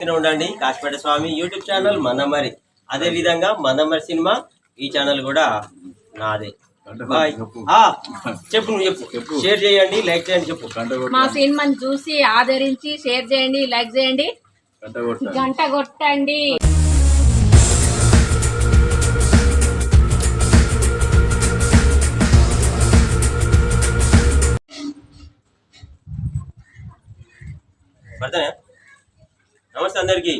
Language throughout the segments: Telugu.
చూస్తూనే ఉండండి. కాశపేట స్వామి యూట్యూబ్ ఛానల్ మనమరి. అదే విధంగా మనమరి సినిమా ఈ ఛానల్ కూడా నాదే. బాయ్. ఆ, చెప్పు నువ్వు చెప్పు. షేర్ చేయండి లైక్ చేయండి చెప్పు. మా సినిమాని చూసి ఆదరించి షేర్ చేయండి లైక్ చేయండి. గంట కొట్టండి. పడతానే? నమస్తే అందరికీ.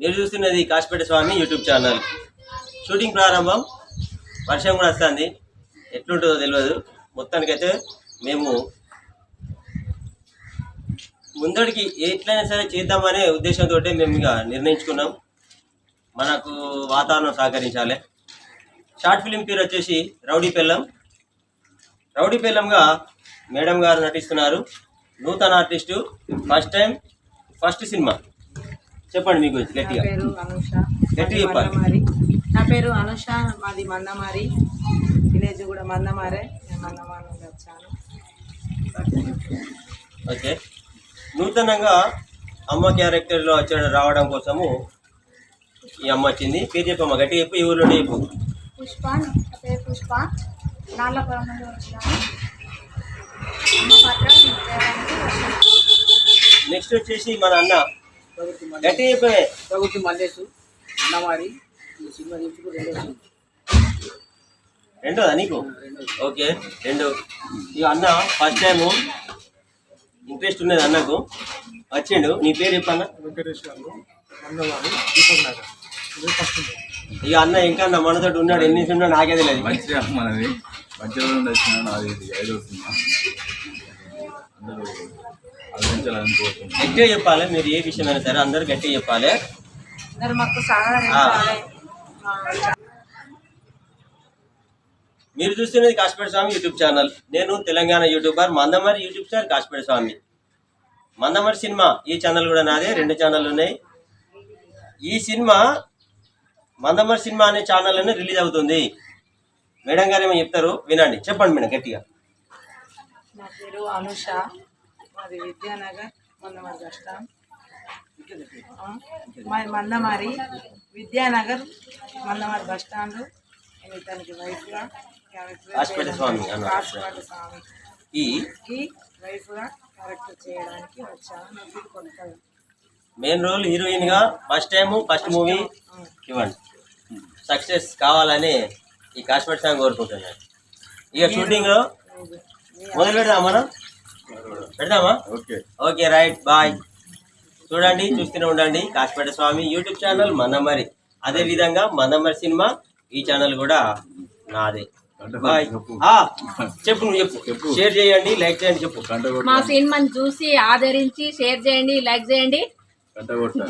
మీరు చూస్తున్నది Kasipeta Swamy YouTube channel. Shooting ప్రారంభం. వర్షం కూడా వస్తుంది. ఎట్లుంటుందో తెలియదు మొత్తానికైతే మేము ముందడికి ఎట్లయినా సరే చేద్దామనే ఉద్దేశంతో మేము ఇక నిర్ణయించుకున్నాం. మనకు వాతావరణం సహకరించాలి. షార్ట్ ఫిలిం పేరు వచ్చేసి రౌడీ పెళ్ళం. రౌడీ పెళ్ళంగా మేడం గారు నటిస్తున్నారు. నూతన artist first time first cinema. చెప్పండి మీకు గట్టిగా. పేరు అనుష. గట్టిగా చెప్పాలి. నా పేరు అనుష మాది మందమారి. విలేజ్ కూడా మందమారే. నేను మందమారి నుండి వచ్చాను. ఓకే. నూతనంగా అమ్మ క్యారెక్టర్లో వచ్చాడు రావడం కోసము ఈ అమ్మ వచ్చింది. పేరు చెప్పమ్మ గట్టిగా చెప్పు ఈ ఊళ్ళో చెప్పు. పుష్ప నా పేరు పుష్ప. వచ్చినాను నెక్స్ట్ వచ్చేసి మన అన్న. చెప్పే? ప్రభుత్వం మల్లేసు అన్నమారి ఈ సినిమా తీసుకు రెండో రెండోదా నీకు? ఓకే రెండు. ఈ అన్న ఫస్ట్ టైము ఇంట్రెస్ట్ ఉన్నది అన్నకు. వచ్చిండు. నీ పేరు చెప్పన్న ఇక అన్న. ఇంకా నా మనతోటి ఉన్నాడు ఎన్ని ఉన్నాడు నాకే తెలియదు. మంచిగా నుండి వచ్చిన నాది ఇది ఐదో సినిమా. అందరూ అభినంచాలనుకోవచ్చు గట్టిగా చెప్పాలి మీరు ఏ విషయమైనా సరే అందరూ గట్టిగా చెప్పాలి. అందరు మాకు సహకరించాలి మీరు చూస్తున్నది కాశ్మీర్ స్వామి యూట్యూబ్ ఛానల్. నేను Telangana YouTuber Mandamarri YouTube channel Kashmir Swamy. Mandamarri cinema ఈ ఛానల్ కూడా నాదే రెండు ఛానల్ ఉన్నాయి. ఈ సినిమా మందమరి సినిమా అనే ఛానల్లోనే రిలీజ్ అవుతుంది. మేడం గారు ఏమో చెప్తారు? వినండి. చెప్పండి మేడం గట్టిగా. నా పేరు అనుష. మాది విద్యానగర్ మందమారి ఆ, మాది మందమారి విద్యానగర్ మందమారి బస్ స్టాండ్. నేను ఇతనికి వైఫ్గా హాస్పిటల్ స్వామి. హాస్పిటల్ స్వామి. ఈ వైఫ్గా క్యారెక్టర్ చేయడానికి వచ్చాను. మెయిన్ రోల్ హీరోయిన్గా ఫస్ట్ టైం ఫస్ట్ మూవీ ఇవ్వండి. సక్సెస్ కావాలని ఈ కాశ్మీర్ సాంగ్ కోరుకుంటున్నాను ఇక షూటింగ్లో మొదలు పెడదామా మనం? పెడదామా? ఓకే. Okay right bye. చూడండి చూస్తూనే ఉండండి. కాశపేట స్వామి యూట్యూబ్ ఛానల్ మనమరి. అదే విధంగా మనమరి సినిమా ఈ ఛానల్ కూడా నాదే. బాయ్. ఆ, చెప్పు నువ్వు చెప్పు. షేర్ చేయండి లైక్ చేయండి చెప్పు. మా సినిమాని చూసి ఆదరించి షేర్ చేయండి లైక్ చేయండి.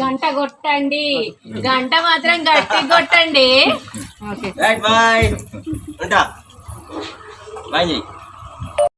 గంట కొట్టండి. గంట మాత్రం గట్టి కొట్టండి. ఓకే రైట్ బాయ్ ఉంటా బాయ్ చెయ్యి